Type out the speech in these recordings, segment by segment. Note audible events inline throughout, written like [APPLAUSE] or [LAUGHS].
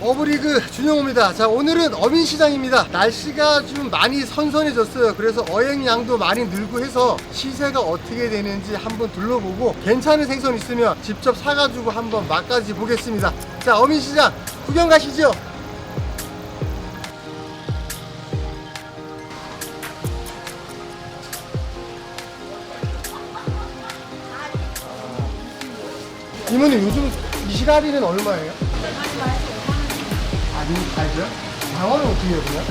어브리그 준영호입니다. 자, 오늘은 어민시장입니다. 날씨가 좀 많이 선선해졌어요. 그래서 어획량도 많이 늘고 해서 시세가 어떻게 되는지 한번 둘러보고 괜찮은 생선 있으면 직접 사가지고 한번 맛까지 보겠습니다. 자, 어민시장 구경 가시죠. 이모님 요즘 이 시가리는 얼마예요? 아, 이거 달죠? 장어는 어떻게 해요, 그냥?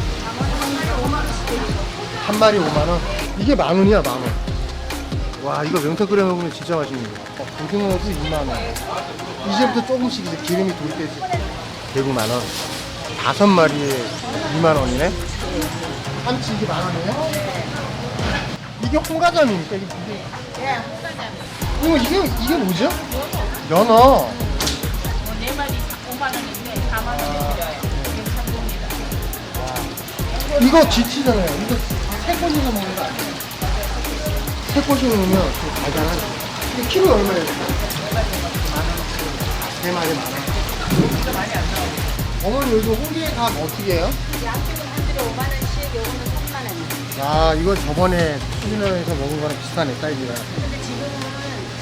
한 마리 5만 원. 이게 만 원이야, 만 원. 와, 이거 명태 끓여 먹으면 진짜 맛있는데. 어, 고등어도 2만 원. 이제부터 조금씩 이제 기름이 돌 때지. 대구 만 원. 다섯 마리에 2만 원이네. 참치 이게 만 원이에요? 이게 홍가자미입니까? 이게 이게 예, 이거 이게 이게 뭐죠? 연어. 뭐네 마리 5만 원인데 4만 원 이거 지치잖아요. 이거 세 꼬시서 먹는 거 아니에요? 세 꼬시 넣으면 좀 달달하죠. 이게 키로 얼마예요? 세 마리 만 원. 어머니 요즘 홍게가 어떻게 해요? 양식은 한 줄에 5만 원씩, 요거는 3만 원. 야, 이거 저번에 수진원에서 먹은 거랑 비슷하네, 사이즈가. 근데 지금은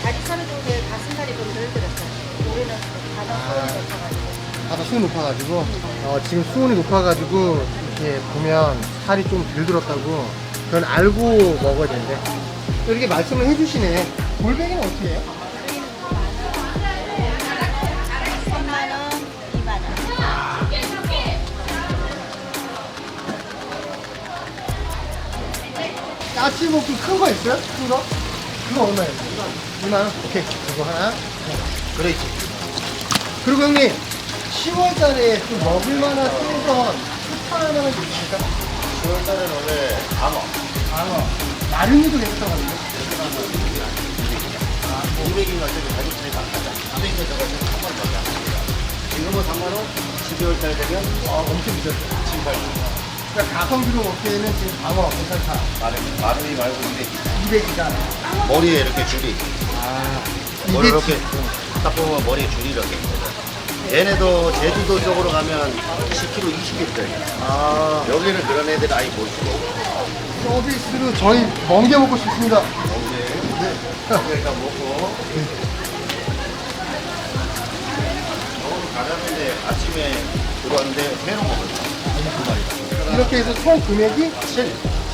다리살을 쪽에 가슴살이 좀 덜 들었어요. 올해는 바다 소리 높아가지고. 바다 수온 높아가지고, 어, 지금 수온이 높아가지고, 이렇게 보면 살이 좀 덜 들었다고, 그건 알고 먹어야 된대. 이렇게 말씀을 해주시네. 골뱅이는 어떻게 해요? 3만 원, 2만 원. 까치 볶음 큰거 있어요? 큰 거? 그거 얼마예요? 2만원? 오케이. 그거 하나. 그렇지. 그리고 형님, 10월 달에 좀 먹을만한 생선 추천 하나만 주실까? 10월 달에는 원래 방어, 방어. 마름이도 괜찮다고 하는데. 200인 가격이 가격 차이가 안 나죠. 200인 저가지고 한번 더안 합니다. 지금은 3만원, 12월 달 되면 어, 엄청 비쌌어. 7, 8만 그러니까 가성비로 먹기에는 지금 방어 괜찮다. 마른, 마른이 말고 200. 200이다. 머리에 이렇게 줄이. 아, 머리 이렇게 딱 보면 머리에 줄이 이렇게 있거든. 얘네도 제주도 쪽으로 가면 10kg, 20kg 돼요. 아, 여기는 그런 애들 아예 보시고. 서비스로 저희 멍게 먹고 싶습니다. 네. 일단 먹고. 저거는 가자는데 아침에 들어왔는데 회로 먹었어. 이렇게 해서 총 금액이 7.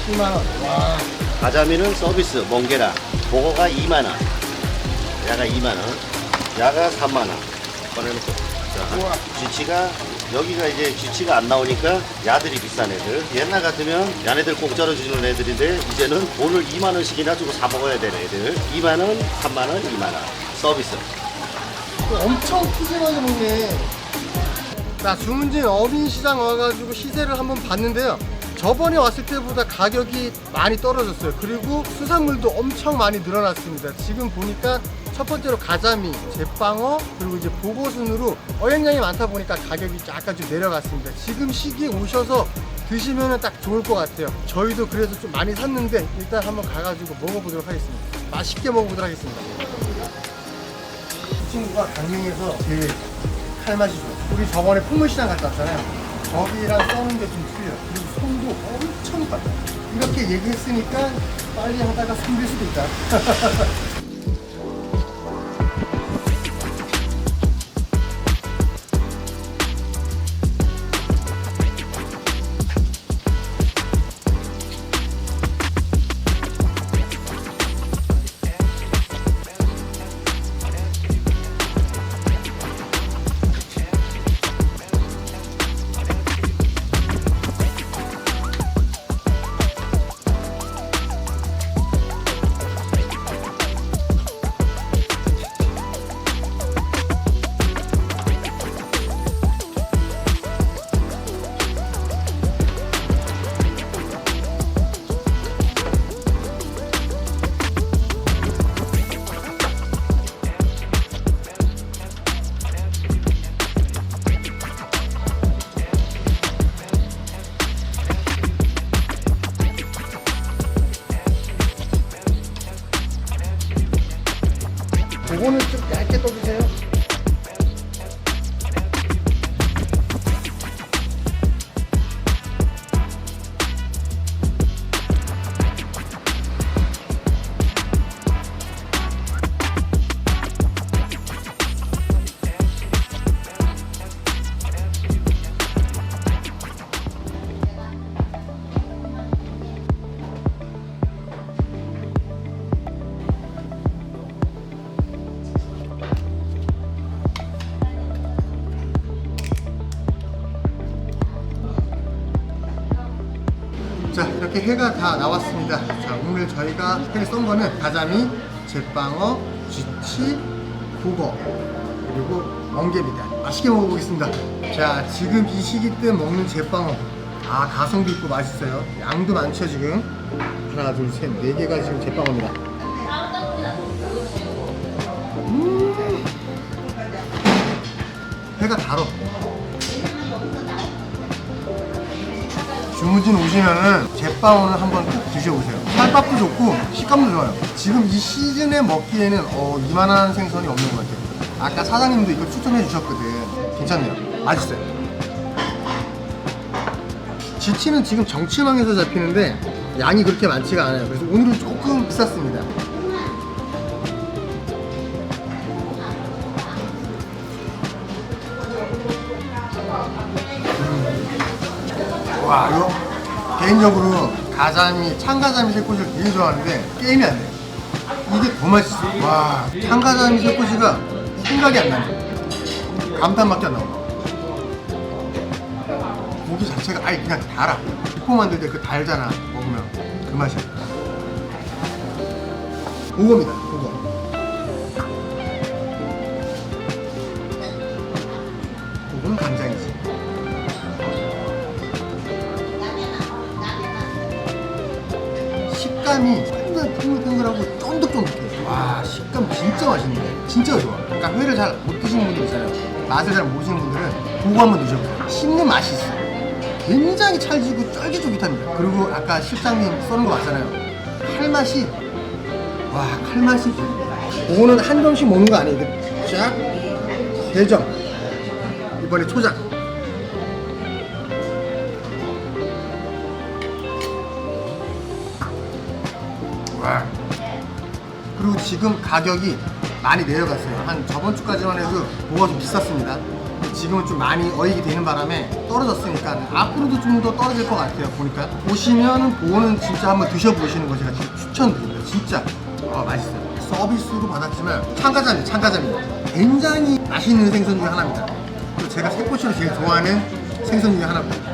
7만원. 와. 가자미는 서비스 멍게라 보고가 2만원 야가 2만원 야가 3만원 꺼내놓고 우와. 자, 쥐치가 여기가 이제 쥐치가 안 나오니까 야들이 비싼 애들 옛날 같으면 야네들 공짜로 주는 애들인데 이제는 돈을 2만 원씩이나 주고 사 먹어야 되는 애들 2만 원 3만 원 2만 원 서비스 엄청 푸짐하게 먹네. 자, 주문진 어민시장 와가지고 시세를 한번 봤는데요. 저번에 왔을 때보다 가격이 많이 떨어졌어요. 그리고 수산물도 엄청 많이 늘어났습니다. 지금 보니까 첫 번째로 가자미, 제빵어, 그리고 이제 보고순으로 어획량이 많다 보니까 가격이 약간 좀 내려갔습니다. 지금 시기에 오셔서 드시면 딱 좋을 것 같아요. 저희도 그래서 좀 많이 샀는데 일단 한번 가가지고 먹어보도록 하겠습니다. 맛있게 먹어보도록 하겠습니다. 이 친구가 강릉에서 제일 칼맛이 좋아. 우리 저번에 풍물시장 갔다 왔잖아요. 저기랑 써는 게 좀 틀려. 그리고 손도 엄청 빨라. 이렇게 얘기했으니까 빨리 하다가 손댈 수도 있다. [LAUGHS] 그거는 좀 얇게 떠주세요. 이렇게 회가 다 나왔습니다. 자, 오늘 저희가 회를 썬 거는 가자미, 제빵어, 쥐치, 국어, 그리고 멍게입니다. 맛있게 먹어보겠습니다. 자, 지금 이 시기 때 먹는 제빵어. 아, 가성비 있고 맛있어요. 양도 많죠, 지금? 하나, 둘, 셋, 네 개가 지금 제빵어입니다. 음. 회가 달어. 주무진 오시면은 제빵어는 한번 꼭 드셔보세요. 살밥도 좋고 식감도 좋아요. 지금 이 시즌에 먹기에는 어, 이만한 생선이 없는 것 같아요. 아까 사장님도 이거 추천해 주셨거든. 괜찮네요. 맛있어요. 지치는 지금 정치망에서 잡히는데 양이 그렇게 많지가 않아요. 그래서 오늘은 조금 비쌌습니다. 와 이거 개인적으로 가자미 참가자미 새꼬시를 되게 좋아하는데 게임이 안 돼. 이게 더 맛있어. 와 참가자미 새꼬시가 생각이 안 나네. 감탄밖에 안 나와. 고기 자체가 아예 그냥 달아. 비포 만들 때 그 달잖아 먹으면 그 맛이야. 그거입니다. 그거. 그거는 간장이지. 식감이 완전 탱글탱글하고 쫀득쫀득해. 와, 식감 진짜 맛있는데. 진짜 좋아. 그러니까 회를 잘 못 드시는 분들 있잖아요. 맛을 잘 모르시는 분들은 그거 한번 드셔보세요. 씹는 맛이 있어. 굉장히 찰지고 쫄깃쫄깃합니다. 그리고 아까 실장님 써는 거 맞잖아요. 칼맛이, 와, 칼맛이. 그거는 한 점씩 먹는 거 아니에요. 쫙, 세 점. 이번에 초장. 그리고 지금 가격이 많이 내려갔어요. 한 저번 주까지만 해도 뭐가 좀 비쌌습니다. 지금은 좀 많이 어익이 되는 바람에 떨어졌으니까 앞으로도 좀 더 떨어질 것 같아요. 보니까 오시면 보는 진짜 한번 드셔보시는 거 제가 추천드립니다. 진짜 아, 맛있어요. 서비스로 받았지만 참가자미, 참가자미 굉장히 맛있는 생선 중에 하나입니다. 그리고 제가 새꼬시로 제일 좋아하는 생선 중에 하나입니다.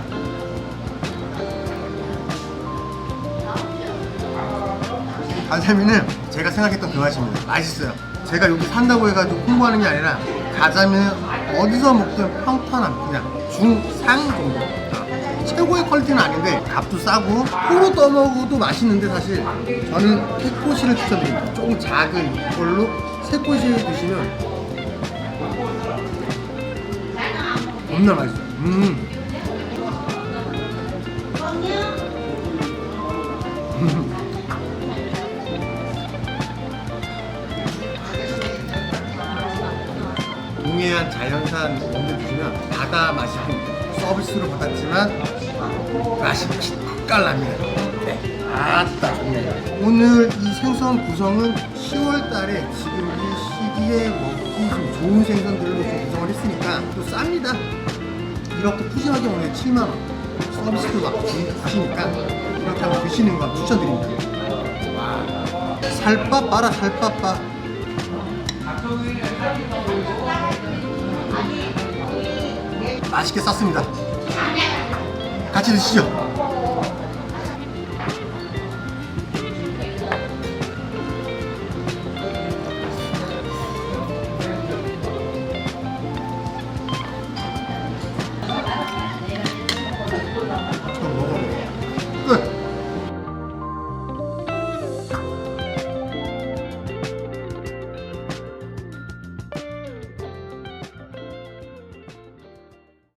가자미는 제가 생각했던 그 맛입니다. 맛있어요. 제가 여기 산다고 해가지고 홍보하는 게 아니라 가자미는 어디서 먹든 평탄한 그냥 중상 정도. 어, 최고의 퀄리티는 아닌데 값도 싸고 포로 떠먹어도 맛있는데 사실 저는 새꼬시를 추천드립니다. 조금 작은 걸로 새꼬시를 드시면 겁나 맛있어요. 음. 동해안 자연산 원두 주시면 바다 맛이. 서비스로 받았지만 맛이 기깔납니다. 네. 아따. 오늘 이 생선 구성은 10월 달에 지금 이 시기에 먹기 좀 좋은 생선들로 좀 구성을 했으니까 또 쌉니다. 이렇게 푸짐하게 먹는 7만 원. 서비스도 막 주시니까 이렇게 한번 드시는 거 추천드립니다. 살밥 봐. 맛있게 쌌습니다. 같이 드시죠.